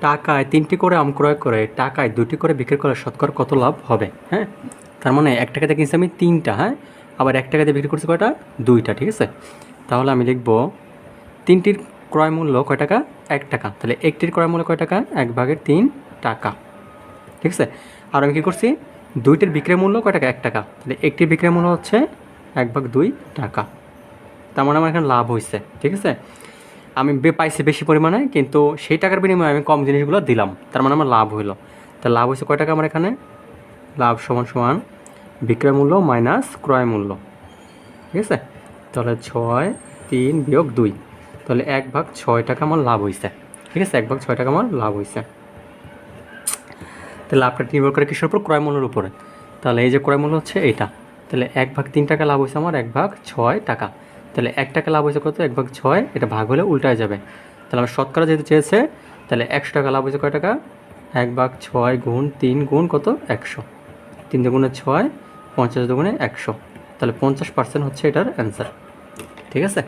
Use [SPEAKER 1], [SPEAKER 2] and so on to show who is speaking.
[SPEAKER 1] টাকায় তিনটি করে আম ক্রয় করে, টাকায় দুটি করে বিক্রি করে শতকরা কত লাভ হবে? হ্যাঁ? তার মানে এক টাকাতে কিনছি আমি তিনটা হ্যাঁ? আবার এক টাকাতে বিক্রি করছি কয়টা? দুইটা, ঠিক আছে? তাহলে আমি লিখব তিনটির ক্রয় মূল্য কয় টাকা? এক টাকা। তাহলে একটির ক্রয় মূল্য কয় টাকা? এক ভাগের তিন টাকা। ঠিক আছে? আর আমি কী করছি? দুইটির বিক্রয় মূল্য কয় টাকা? এক টাকা। তাহলে একটির বিক্রয় মূল্য হচ্ছে এক ভাগ দুই টাকা। তার মানে আমার এখানে লাভ হয়েছে ঠিক আছে? আমি পাইছি বেশি পরিমাণে, কিন্তু সেই টাকার বিনিময়ে আমি কম জিনিসগুলো দিলাম। তার মানে আমার লাভ হইল। তা লাভ হয়েছে কয় টাকা আমার এখানে? লাভ সমান সমান বিক্রয় মূল্য মাইনাস ক্রয় মূল্য। ঠিক আছে? তাহলে ছয় তিন বিয়োগ দুই। তাহলে এক ভাগ ছয় টাকা আমার লাভ হয়েছে ঠিক আছে? এক ভাগ ছয় টাকা আমার লাভ হয়েছে তাহলে লাভটা নির্ভর করে কিসের উপর? ক্রয় মূল্যের উপরে। তাহলে এই যে ক্রয় মূল্য হচ্ছে এইটা। তাহলে এক ভাগ তিন টাকা লাভ হয়েছে আমার, এক ভাগ ছয় টাকা। তাহলে এক টাকা লাভ হয়েছে কত? এক ভাগ ছয়, এটা ভাগ হলে উল্টায় যাবে। তাহলে আমার শতকরা যেহেতু চেয়েছে, তাহলে একশো টাকা লাভ হয়েছে কয় টাকা? এক ভাগ ছয় গুণ তিন গুণ কত? একশো। তিন দুগুণে ছয়, পঞ্চাশ দুগুণে একশো। তাহলে পঞ্চাশ পার্সেন্ট হচ্ছে এটার অ্যান্সার ঠিক আছে?